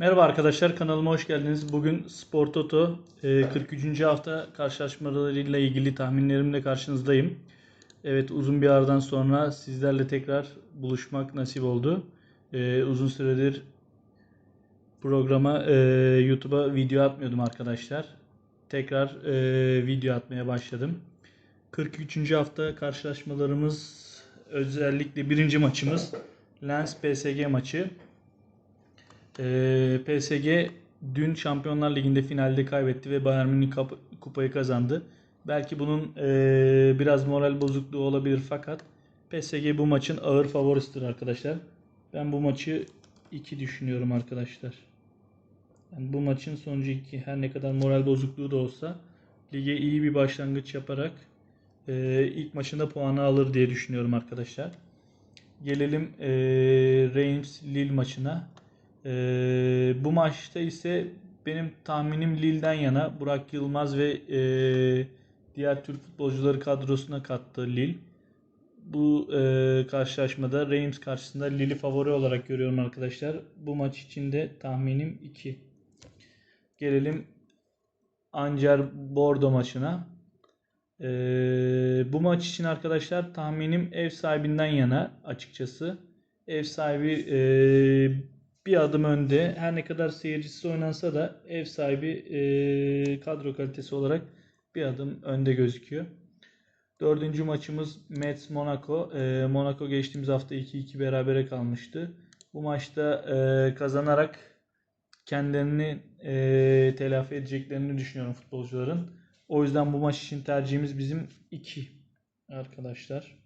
Merhaba arkadaşlar kanalıma hoş geldiniz. Bugün Spor Toto e, 43. hafta karşılaşmalarıyla ilgili tahminlerimle karşınızdayım. Evet uzun bir aradan sonra sizlerle tekrar buluşmak nasip oldu. E, uzun süredir programa e, YouTube'a video atmıyordum arkadaşlar. Tekrar e, video atmaya başladım. 43. hafta karşılaşmalarımız özellikle birinci maçımız Lens PSG maçı. Ee, PSG dün Şampiyonlar Ligi'nde finalde kaybetti ve Bayern Münih kupayı kazandı. Belki bunun ee, biraz moral bozukluğu olabilir fakat PSG bu maçın ağır favorisidir arkadaşlar. Ben bu maçı 2 düşünüyorum arkadaşlar. Yani bu maçın sonucu 2. Her ne kadar moral bozukluğu da olsa lige iyi bir başlangıç yaparak ee, ilk maçında puanı alır diye düşünüyorum arkadaşlar. Gelelim ee, Reims Lille maçına. Ee, bu maçta ise benim tahminim Lille'den yana. Burak Yılmaz ve ee, diğer Türk futbolcuları kadrosuna kattı Lille. Bu ee, karşılaşmada Reims karşısında Lille'i favori olarak görüyorum arkadaşlar. Bu maç için de tahminim 2. Gelelim Ancer Bordo maçına. Ee, bu maç için arkadaşlar tahminim ev sahibinden yana açıkçası. Ev sahibi ee, bir adım önde. Her ne kadar seyircisi oynansa da ev sahibi ee, kadro kalitesi olarak bir adım önde gözüküyor. Dördüncü maçımız Metz Monaco. Ee, Monaco geçtiğimiz hafta 2-2 berabere kalmıştı. Bu maçta ee, kazanarak kendilerini ee, telafi edeceklerini düşünüyorum futbolcuların. O yüzden bu maç için tercihimiz bizim 2 arkadaşlar.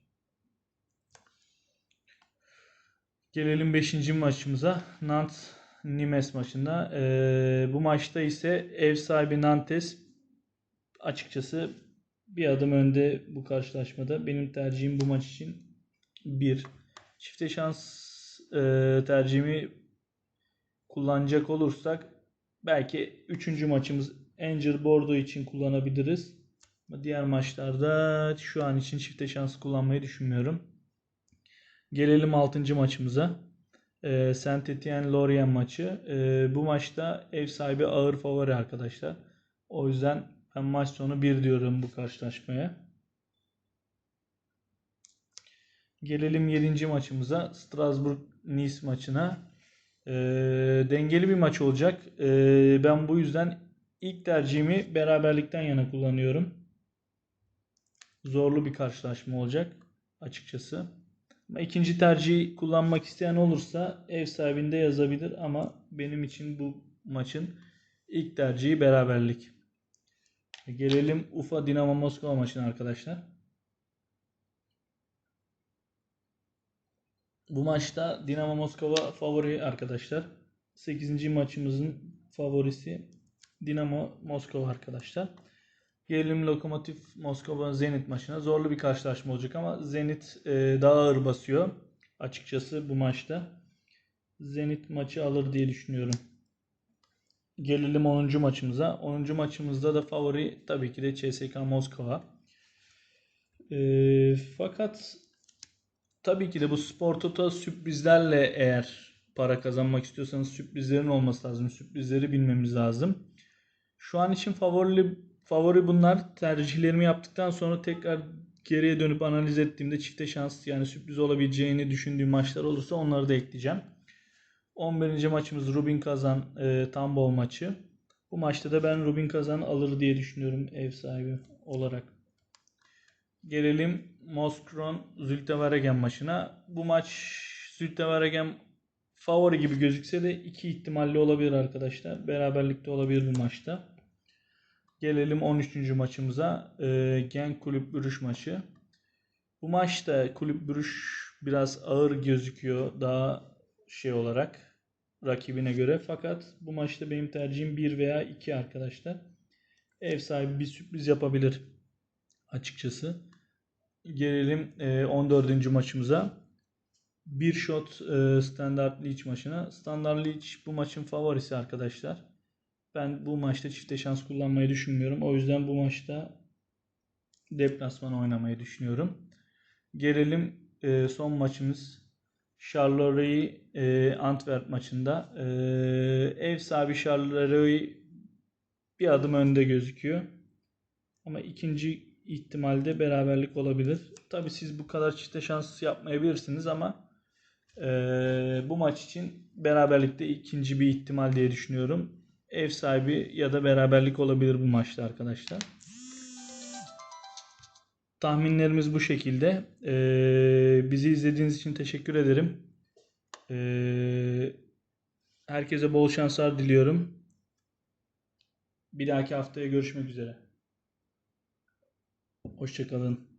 Gelelim 5. maçımıza. Nantes Nimes maçında. Ee, bu maçta ise ev sahibi Nantes açıkçası bir adım önde bu karşılaşmada. Benim tercihim bu maç için 1. Çifte şans e, tercihimi kullanacak olursak belki 3. maçımız Angel Bordeaux için kullanabiliriz. Ama diğer maçlarda şu an için çifte şans kullanmayı düşünmüyorum. Gelelim 6. maçımıza. Ee, Saint Etienne Lorient maçı. Ee, bu maçta ev sahibi ağır favori arkadaşlar. O yüzden ben maç sonu 1 diyorum bu karşılaşmaya. Gelelim 7. maçımıza. Strasbourg Nice maçına. Ee, dengeli bir maç olacak. Ee, ben bu yüzden ilk tercihimi beraberlikten yana kullanıyorum. Zorlu bir karşılaşma olacak açıkçası. Ama ikinci tercihi kullanmak isteyen olursa ev sahibinde yazabilir ama benim için bu maçın ilk tercihi beraberlik. Gelelim Ufa Dinamo Moskova maçına arkadaşlar. Bu maçta Dinamo Moskova favori arkadaşlar. 8. maçımızın favorisi Dinamo Moskova arkadaşlar. Gelelim Lokomotiv Moskova Zenit maçına. Zorlu bir karşılaşma olacak ama Zenit e, daha ağır basıyor. Açıkçası bu maçta. Zenit maçı alır diye düşünüyorum. Gelelim 10. maçımıza. 10. maçımızda da favori tabii ki de CSKA Moskova. E, fakat tabii ki de bu Spor Toto sürprizlerle eğer para kazanmak istiyorsanız sürprizlerin olması lazım. Sürprizleri bilmemiz lazım. Şu an için favori favori bunlar. Tercihlerimi yaptıktan sonra tekrar geriye dönüp analiz ettiğimde çifte şans yani sürpriz olabileceğini düşündüğüm maçlar olursa onları da ekleyeceğim. 11. maçımız Rubin Kazan e, Tambol maçı. Bu maçta da ben Rubin Kazan alır diye düşünüyorum ev sahibi olarak. Gelelim Moskron Zültevaregen maçına. Bu maç Zültevaregen favori gibi gözükse de iki ihtimalli olabilir arkadaşlar. Beraberlikte olabilir bu maçta. Gelelim 13. maçımıza. E, Genk Kulüp Bürüş maçı. Bu maçta Kulüp Bürüş biraz ağır gözüküyor daha şey olarak rakibine göre. Fakat bu maçta benim tercihim 1 veya 2 arkadaşlar. Ev sahibi bir sürpriz yapabilir açıkçası. Gelelim e, 14. maçımıza. Bir shot e, Standard Leach maçına. Standard Leach bu maçın favorisi arkadaşlar. Ben bu maçta çifte şans kullanmayı düşünmüyorum. O yüzden bu maçta deplasman oynamayı düşünüyorum. Gelelim e, son maçımız Charleroi e, Antwerp maçında. E, ev sahibi Charleroi bir adım önde gözüküyor. Ama ikinci ihtimalde beraberlik olabilir. Tabi siz bu kadar çifte şans yapmayabilirsiniz ama e, bu maç için beraberlikte ikinci bir ihtimal diye düşünüyorum. Ev sahibi ya da beraberlik olabilir bu maçta arkadaşlar. Tahminlerimiz bu şekilde. Ee, bizi izlediğiniz için teşekkür ederim. Ee, herkese bol şanslar diliyorum. Bir dahaki haftaya görüşmek üzere. Hoşçakalın.